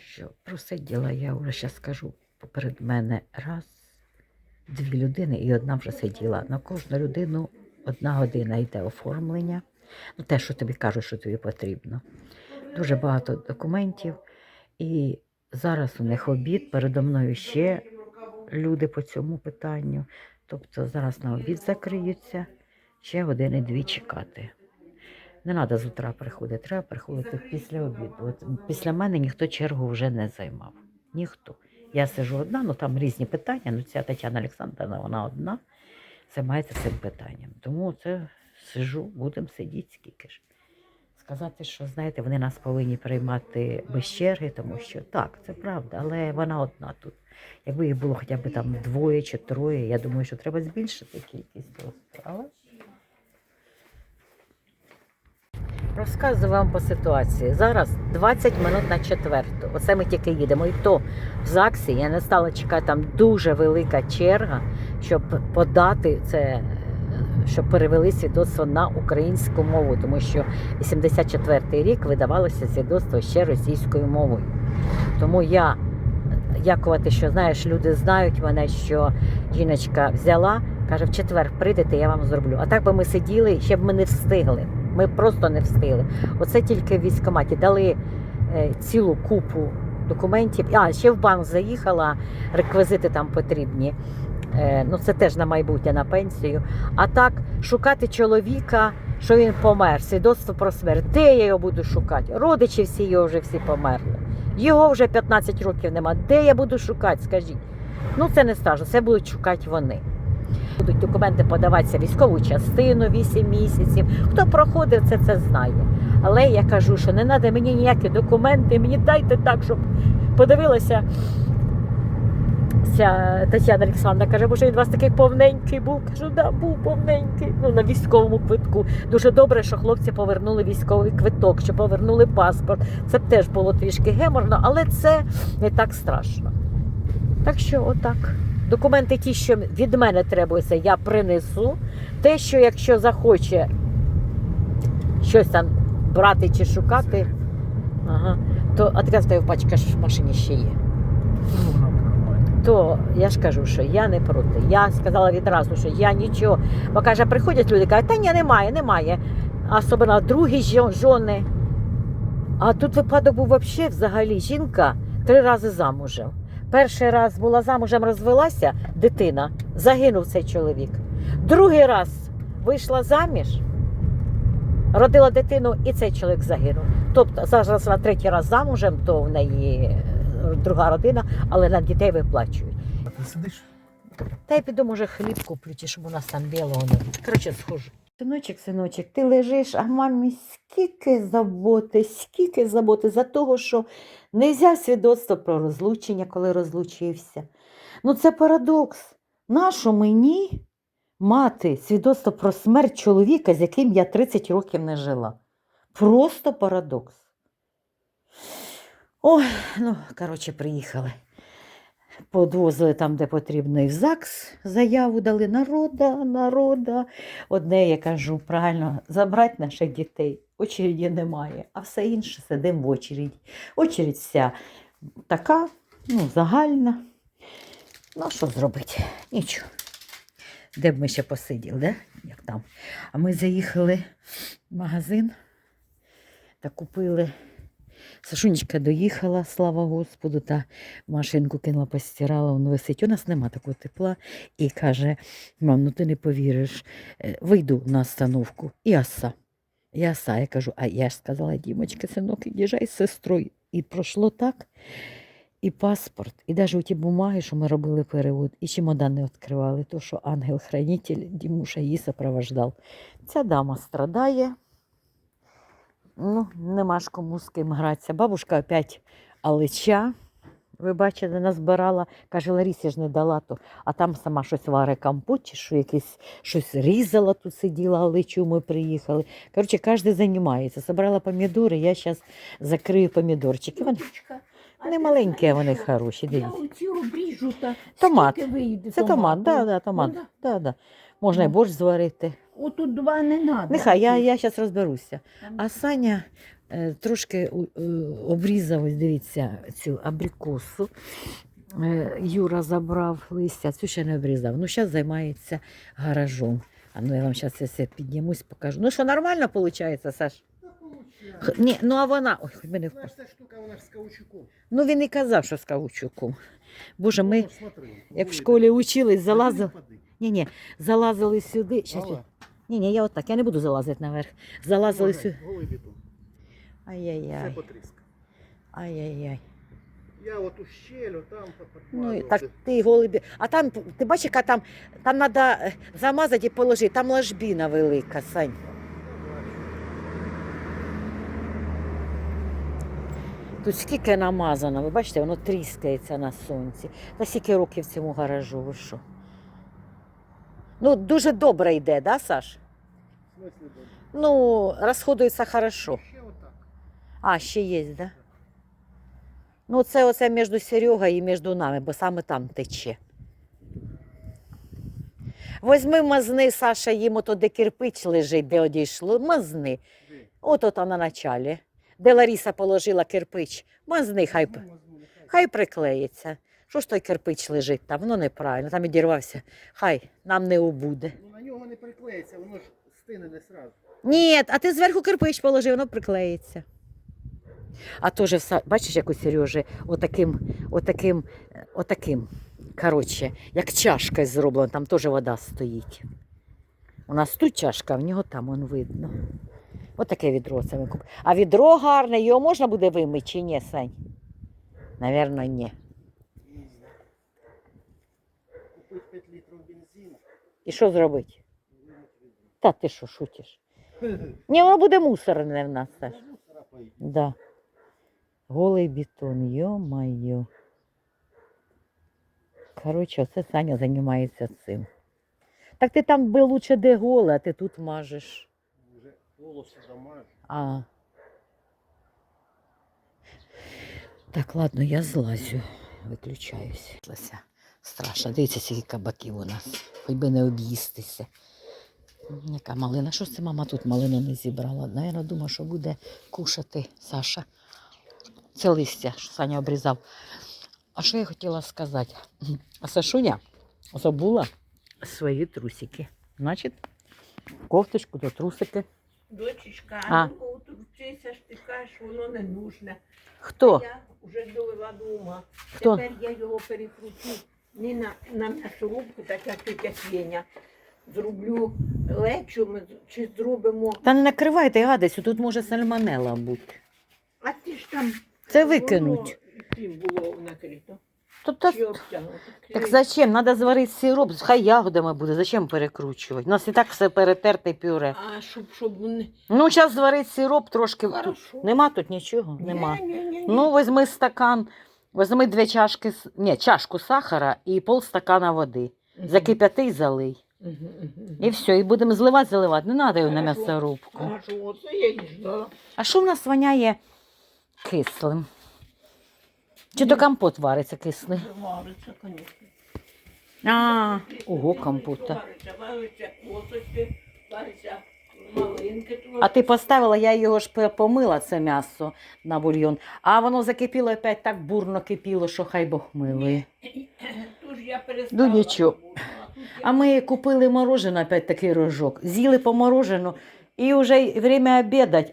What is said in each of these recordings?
що просиділа, я вже зараз скажу, поперед мене раз, дві людини і одна вже сиділа. На кожну людину одна година йде оформлення. Ну, те, що тобі кажуть, що тобі потрібно. Дуже багато документів. І зараз у них обід, передо мною ще люди по цьому питанню. Тобто зараз на обід закриються, ще години-дві чекати. Не треба з утра приходити, треба приходити після обіду. От після мене ніхто чергу вже не займав. Ніхто. Я сижу одна, ну там різні питання. Ну, ця Тетяна Олександровна, вона одна, займається цим питанням. Тому це сижу, будемо сидіти скільки ж. Сказати, що знаєте, вони нас повинні приймати без черги, тому що так, це правда, але вона одна тут. Якби їх було хоча б там двоє чи троє, я думаю, що треба збільшити кількість. Але Розказую вам по ситуації. Зараз 20 минут на четверту. Оце ми тільки їдемо. І то в ЗАГСі я не стала чекати, там дуже велика черга, щоб подати це, е, щоб перевели свідоцтво на українську мову, тому що 84-й рік видавалося свідоцтво ще російською мовою. Тому я дякувати, що знаєш, люди знають мене, що жіночка взяла, каже, в четвер прийдете, я вам зроблю. А так би ми сиділи, ще б ми не встигли. Ми просто не встигли. Оце тільки в військкоматі дали е, цілу купу документів. А, ще в банк заїхала, реквізити там потрібні. Е, ну, це теж на майбутнє, на пенсію. А так, шукати чоловіка, що він помер, свідоцтво про смерть. Де я його буду шукати? Родичі всі його вже всі померли. Його вже 15 років нема. Де я буду шукати, скажіть? Ну, це не страшно, це будуть шукати вони. Будуть документи подаватися військову частину 8 місяців. Хто проходив це, це знає. Але я кажу, що не треба мені ніякі документи, мені дайте так, щоб подивилася. Ця Тетяна Олександра каже, що він у вас такий повненький був. Кажу, да, був повненький. Ну, на військовому квитку. Дуже добре, що хлопці повернули військовий квиток, що повернули паспорт. Це теж було трішки геморно, але це не так страшно. Так що, отак. Документи ті, що від мене требуються, я принесу. Те, що якщо захоче щось там брати чи шукати, ага, то а така в пачка ж в машині ще є. То я ж кажу, що я не проти. Я сказала відразу, що я нічого. Бо каже, приходять люди, кажуть, та ні, немає, немає. Особливо другі жони. А тут випадок був взагалі, взагалі, жінка три рази замужем. Перший раз була замужем, розвелася дитина, загинув цей чоловік. Другий раз вийшла заміж, родила дитину, і цей чоловік загинув. Тобто зараз вона третій раз замужем, то в неї е, друга родина, але на дітей виплачують. Ти сидиш? Та я піду, може, хліб куплю, щоб у нас там білого не. Коротше, схожу. Синочок, синочок, ти лежиш, а мамі скільки заботи, скільки заботи за того, що не взяв свідоцтво про розлучення, коли розлучився. Ну це парадокс. Нащо мені мати свідоцтво про смерть чоловіка, з яким я 30 років не жила? Просто парадокс. Ой, ну, коротше, приїхали. Подвозили там, де потрібно, в ЗАГС заяву дали народа, народа. Одне, я кажу, правильно, забрати наших дітей. Очереді немає, а все інше сидимо в очереді. Очередь вся така, ну, загальна. Ну, що зробити? Нічого. Де б ми ще посиділи, де? як там. А ми заїхали в магазин та купили. Сашунечка доїхала, слава Господу, та машинку кинула, постирала, воно висить. У нас нема такого тепла. І каже: мам, ну ти не повіриш, е, вийду на остановку. І оса. І оса. Я кажу, а я ж сказала, Дімочка, синок, їжджай з сестрою. І пройшло так. І паспорт, і навіть ті бумаги, що ми робили перевод, і чемодан не відкривали, то що ангел-хранитель Дімуша її сопровождав. Ця дама страдає. Ну, нема ж кому з ким гратися. Бабушка опять алича, ви бачите, назбирала. Каже, Ларісі ж не дала то, а там сама щось варе компот, чи що якесь щось різала, тут сиділа, аличу ми приїхали. Коротше, кожен займається. Собрала помідори, я зараз закрию помідорчики. Вони, вони маленькі, а вони хороші. Я Дивіться. Томат. скільки вийде Це томат, да, да, томат. Ну, Да, да. Можна і Ну. борщ зварити. Отут два не треба. Нехай, я, я зараз розберуся. А Саня Е, Трошки е, обрізав, ось дивіться, цю абрикосу. Е, Юра забрав листя, цю ще не обрізав. Ну, зараз займається гаражом. А ну я вам зараз це все піднімусь, покажу. Ну що, нормально виходить, Саш? Х- Ні, ну а вона. Ой, хоч мене впав. ця штука, вона ж з каучуком. Ну він і казав, що з каучуком. Боже, ми Ну, смотри, як в школі учились, залазили. Пади. Ні, ні, залазили сюди. Щас, ні, ні, я отак, я не буду залазити наверх. Залазили сюди. Голий бетон. Ай-яй-яй. потріска. Ай-яй-яй. Я от у щелю там Ну, і так ти голубі. А там, ти бачиш, яка там, там треба замазати і положити, там ложбіна велика, Сань. Тут скільки намазано, ви бачите, воно тріскається на сонці. Та скільки років цьому гаражу, ви що? Ну, дуже добре йде, да, Саш? Ну, розходується хорошо. А, ще є, да? Ну, це оце між Серегою і між нами, бо саме там тече. Возьми мазни, Саша, їм ото де кирпич лежить, де одійшло. Мазни. Де? От на началі. Де Ларіса положила кирпич. Мазни, хай, хай приклеїться. Що ж той кирпич лежить там? Воно неправильно, там відірвався. Хай нам не убуде. Ну, на нього не приклеїться, воно ж стине не сразу. Ні, а ти зверху кирпич положи, воно приклеїться. А то же, все- бачиш, як у Сережі, отаким, отаким, отаким. Коротше, як чашка зроблена, там теж вода стоїть. У нас тут чашка, а в нього там он видно. Отаке відро це ми купили. А відро гарне, його можна буде вимити чи ні, Сань? Навірно, ні. Купити 5 літрів бензину. І що зробити? Та ти що шутиш? Ні, воно буде мусорне в нас, Саш. Да. Голий бетон, ё-моё. Коротше, оце Саня займається цим. Так ти там би лучше де голе, а ти тут мажеш. Вже волоси. А. Так, ладно, я злазю, виключаюсь. Страшно, дивіться, скільки кабаків у нас. Хоч би не об'їстися. Яка малина? Що це мама тут малину не зібрала? Наверно, думаю, що буде кушати Саша. Це листя, що Саня обрізав. А що я хотіла сказати? А Сашуня забула свої трусики. Значить, кофточку до трусики. Дочечка, А. ну ж ти кажеш, воно не нужне. Хто? Я вже довела до ума. Хто? Тепер я його перекручу не на, на м'ясорубку, так як тетя Феня. Зроблю лечо, ми чи зробимо. Та не накривайте гадицю, тут може сальмонела бути. А ти ж там Це викинуть. воно Тим було накрито. То, та- так зачем? Треба зварити сироп, хай ягодами буде. Зачем перекручувати? У нас і так все перетерте пюре. А щоб, щоб. Ну, зараз зварить сироп трошки. Хорошо. Нема тут нічого? Нема. Ні, ні, ні, ні. Ну, візьми стакан, візьми дві чашки, ні, чашку сахара і пол стакана води. Мгм. Закип'яти і залий. Мгм, мгм. І все, і будемо зливати, заливати. Не треба його на м'ясорубку. А що в нас воняє кислим? Чи то компот вариться кислий? Вариться, звісно. А, ого, компота. Вариться, вариться косточки, вариться малинки. А ти поставила, я його ж помила, це м'ясо на бульйон. А воно закипіло опять так бурно кипіло, що хай Бог милує. Тож я перестала. Ну, нічого. а ми купили мороженое, опять такий рожок. З'їли по морожену і вже время обідати,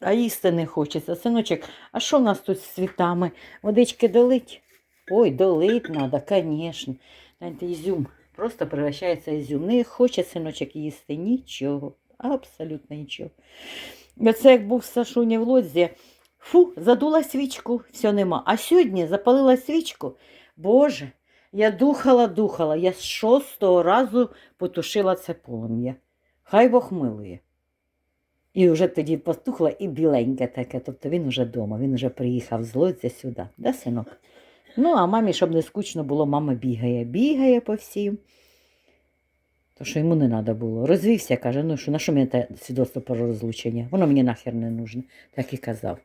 а- їсти не хочеться. Синочок, а що в нас тут з цвітами? Водички долить? Ой, долить треба, звісно. Гляньте, ізюм. Просто превращається ізюм. Не хоче синочок їсти нічого. Абсолютно нічого. Оце як був Сашуня в лодзі. Фу, задула свічку, все нема. А сьогодні запалила свічку. Боже, я духала, духала. Я з шостого разу потушила це полум'я. Хай Бог милує. І вже тоді потухла і біленьке таке. Тобто він вже вдома, він вже приїхав з Лодзя сюди, да, синок? Ну, а мамі, щоб не скучно було, мама бігає, бігає по всім. То що йому не треба було. Розвівся, каже, ну що на що мені те свідоцтво про розлучення? Воно мені нахер не нужне, так і казав.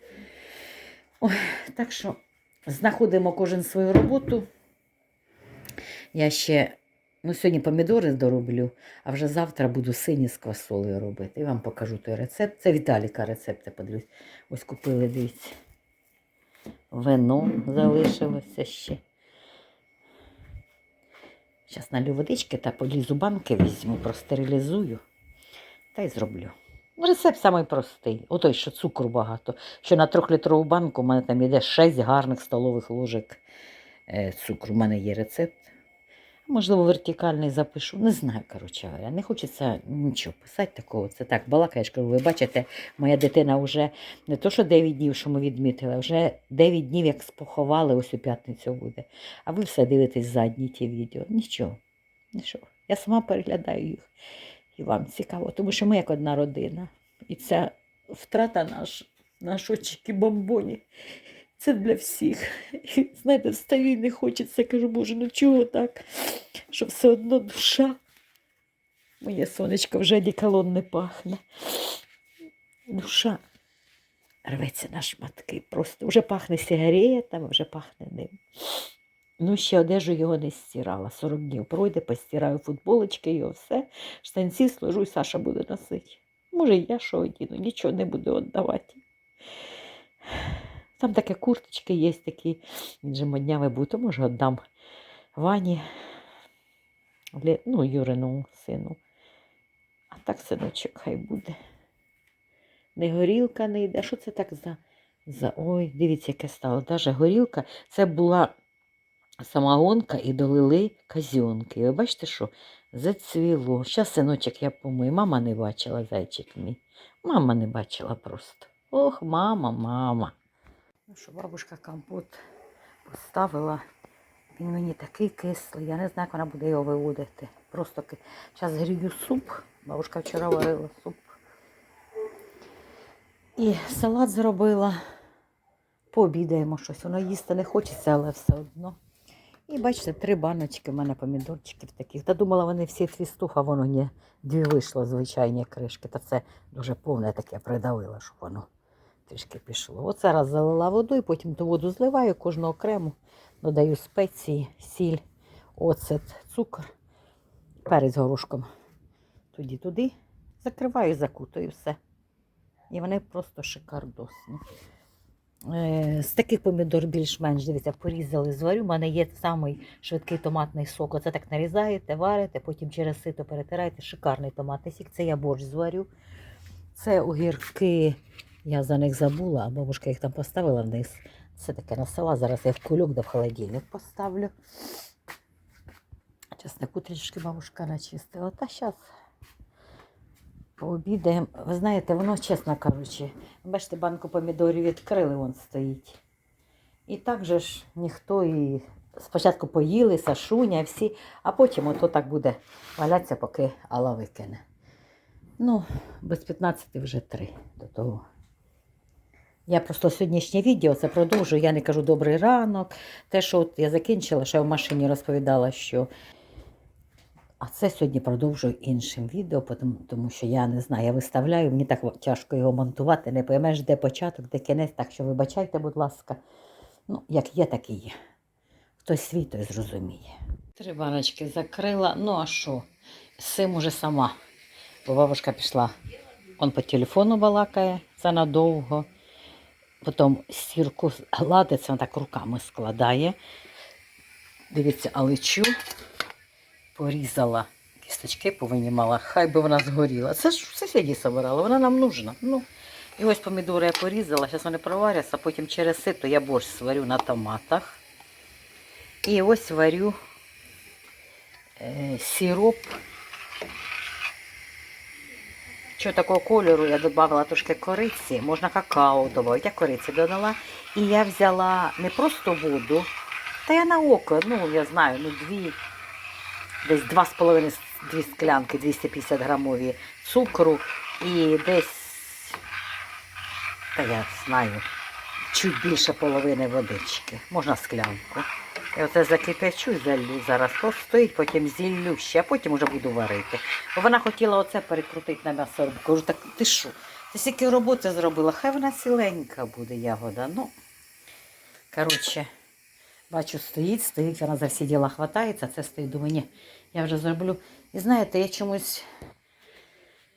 Ой, так що знаходимо кожен свою роботу. Я ще Ну, сьогодні помідори дороблю, а вже завтра буду сині з квасолею робити. І вам покажу той рецепт. Це Віталіка рецепт, я подивлюсь. Ось купили, дивіться. Вино залишилося ще. Зараз налю водички та полізу банки візьму, простерилізую та й зроблю. Ну, Рецепт самий простий. Отой, що цукру багато. Що на трьохлітрову банку у мене там йде 6 гарних столових ложок е, цукру. У мене є рецепт. Можливо, вертикальний запишу. Не знаю, коротше говоря. Не хочеться нічого писати такого. Це так, балакаєш, кажу, ви бачите, моя дитина вже не то, що 9 днів, що ми відмітили, а вже 9 днів, як споховали, ось у п'ятницю буде. А ви все дивитесь задні ті відео. Нічого. Нічого. Я сама переглядаю їх. І вам цікаво, тому що ми як одна родина. І ця втрата наш, наш очики бомбоні. Це для всіх. І, знаєте, встаю і не хочеться. Кажу, Боже, ну чого так? Що все одно душа. Моє сонечко вже діколон не пахне. Душа рветься на шматки. Просто вже пахне сигаретами, вже пахне ним. Ну, ще одежу його не стирала. 40 днів пройде, постираю футболочки, його все. Штанці сложу, і Саша буде носити. Може, я що одіну, нічого не буду віддавати. Там таке курточки є такі, він же моднями буде, то може віддам Вані, ну, Юрину сину. А так синочок хай буде. Не горілка не йде. Що це так за. за... Ой, дивіться, яке стало. Даже горілка. Це була самогонка і долили казьонки. Ви бачите, що зацвіло. Зараз синочок я помию. Мама не бачила зайчик мій. Мама не бачила просто. Ох, мама, мама. Ну що, бабушка компот поставила. Він мені такий кислий. Я не знаю, як вона буде його виводити. Просто зараз грію суп. Бабушка вчора варила суп. І салат зробила. Пообідаємо щось. Воно їсти не хочеться, але все одно. І бачите, три баночки в мене помідорчиків таких. Та думала, вони всі фістуха, воно не дві вийшло звичайні кришки. Та це дуже повне таке придавила, щоб воно трішки пішло. Оце раз залила воду і потім ту воду зливаю, кожну окрему, додаю спеції, сіль, оцет, цукор, перець горошком. Тоді туди закриваю, закутую все. І вони просто шикардосні. Е, З таких помідор більш-менш, дивіться, порізали, зварю. У мене є самий швидкий томатний сок. Оце так нарізаєте, варите, потім через сито перетираєте. Шикарний томатний сік. Це я борщ зварю. Це огірки, я за них забула, а бабушка їх там поставила вниз. Це таке на села. Зараз я в кульок да в холодильник поставлю. Чеснику трішки бабушка начистила. Та зараз пообідаємо. Ви знаєте, воно, чесно кажучи, бачите, банку помідорів відкрили, вон стоїть. І так же ж ніхто і спочатку поїли, Сашуня, всі, а потім ото так буде валятися, поки Алла викине. Ну, без 15 вже 3 до того. Я просто сьогоднішнє відео це продовжую. Я не кажу добрий ранок. Те, що от я закінчила, що я в машині розповідала, що. А це сьогодні продовжую іншим відео, тому, що я не знаю, я виставляю, мені так тяжко його монтувати, не поймеш, де початок, де кінець, так що вибачайте, будь ласка. Ну, як є, так і є. Хтось свій, той зрозуміє. Три баночки закрила. Ну а що? З цим уже сама. Бо бабушка пішла. Он по телефону балакає, це надовго. Потім сірку гладиться, вона так руками складає. Дивіться, аличу порізала. Кісточки повинімала, хай би вона згоріла. Це ж сусіді собирала, вона нам нужна. Ну, і ось помідори я порізала, зараз вони проваряться, потім через сито я борщ сварю на томатах. І ось варю е, сироп. Що такого кольору я додавала трошки кориці, можна какао додати, я кориці додала. І я взяла не просто воду, та я на око, ну я знаю, ну дві, десь 2,5 дві склянки 250 грамові цукру і десь, та я знаю, чуть більше половини водички, можна склянку. І оце закипячу і залью зараз. То стоїть, потім зіллю ще, а потім вже буду варити. Бо вона хотіла оце перекрутити на м'ясорубку. Кажу, так ти що? Ти стільки роботи зробила, хай вона ціленька буде ягода. Ну, коротше, Бачу, стоїть, стоїть, вона за всі діла хватається, це стоїть, думаю, ні, я вже зроблю. І знаєте, я чомусь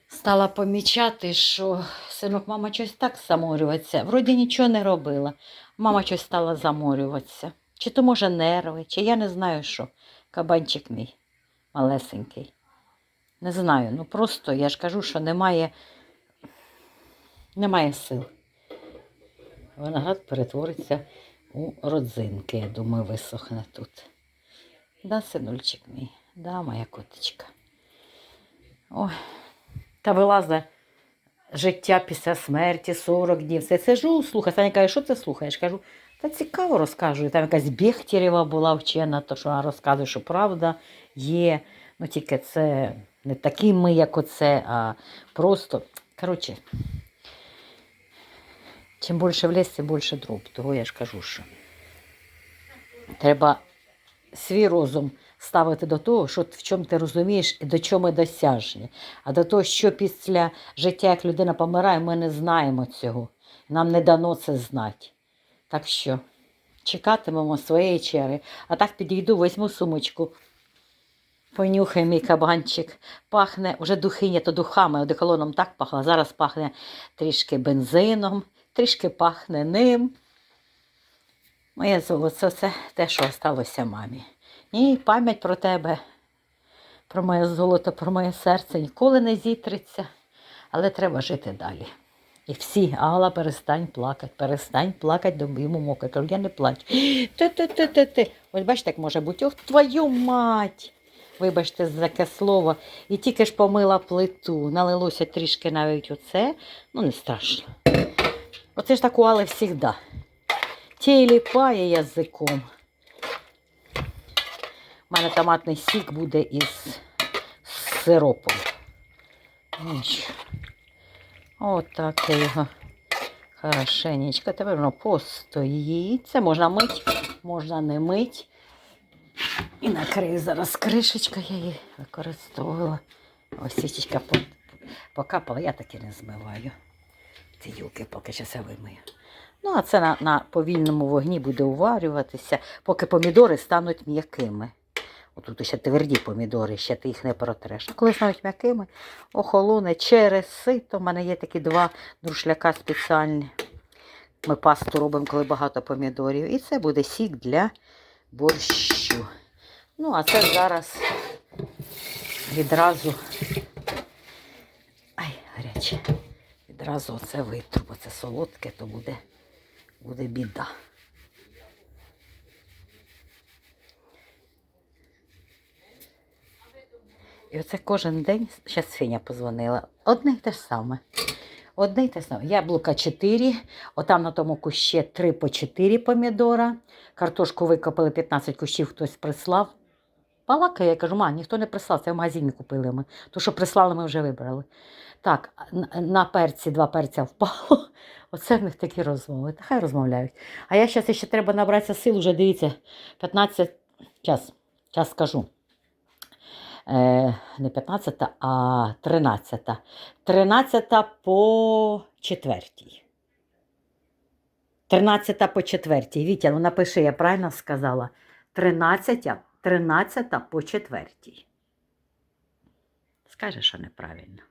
стала помічати, що синок, мама щось так заморюватися. Вроді нічого не робила. Мама щось стала заморюватися. Чи то, може, нерви, чи я не знаю що. Кабанчик мій малесенький. Не знаю. Ну просто я ж кажу, що немає, немає сил. Виноград перетвориться у родзинки, я думаю, висохне тут. Да, синульчик мій, да, моя коточка. Ой, та вилазить життя після смерті, 40 днів. Все сижу, слухаю. Саня каже, що ти слухаєш? Кажу, та цікаво розкажу. Там якась Бехтерєва була вчена, то що вона розказує, що правда є. Ну тільки це не такі ми, як оце, а просто. Коротше, чим більше в тим більше дроб. Того я ж кажу, що треба свій розум ставити до того, що в чому ти розумієш і до чого ми досяжні. А до того, що після життя, як людина помирає, ми не знаємо цього. Нам не дано це знати. Так що чекатимемо своєї черги. А так підійду, візьму сумочку. Понюхай мій кабанчик. Пахне вже духиня, то духами, одеколоном так пахло. Зараз пахне трішки бензином, трішки пахне ним. Моє золото це те, що сталося мамі. Ні, пам'ять про тебе, про моє золото, про моє серце ніколи не зітреться, але треба жити далі. І всі, Алла, перестань плакати, перестань плакати, до йому мока. Кажу, я не плачу. Ти-ти-ти-ти-ти. Ось бачите, як може бути. Ох, твою мать! Вибачте за таке слово. І тільки ж помила плиту. Налилося трішки навіть оце. Ну, не страшно. Оце ж так у Алли завжди. Ті ліпає язиком. У мене томатний сік буде із сиропом. Нічого. Отак я його хорошенечко. Тепер воно постоїть. Це можна мить, можна не мить. І накрию зараз кришечка, я її використовувала. Ось січечка покапала, я таки не змиваю. Ці юлки поки що все вимию. Ну, а це на, на повільному вогні буде уварюватися, поки помідори стануть м'якими. Отут ще тверді помідори, ще ти їх не протреш. Коли стануть м'якими, охолоне через сито. У мене є такі два друшляка спеціальні. Ми пасту робимо, коли багато помідорів. І це буде сік для борщу. Ну, а це зараз відразу. Ай, гаряче. Відразу оце витру, бо це солодке, то буде, буде біда. І оце кожен день, ще свиня позвонила, одне й те ж саме. Одне й те саме. Яблука 4, отам на тому кущі 3 по 4 помідора. Картошку викопали 15 кущів, хтось прислав. Палакає, я кажу, ма, ніхто не прислав, це в магазині купили ми. То, що прислали, ми вже вибрали. Так, на- на перці два перця впало. Оце в них такі розмови. Та хай розмовляють. А я зараз ще треба набратися сил, вже дивіться, 15 час, час скажу. Е, не 15, а 13. 13 по четвертій. 13 по четвертій. Вітя, ну напиши, я правильно сказала. 13, 13 по четвертій. Скажеш, що неправильно.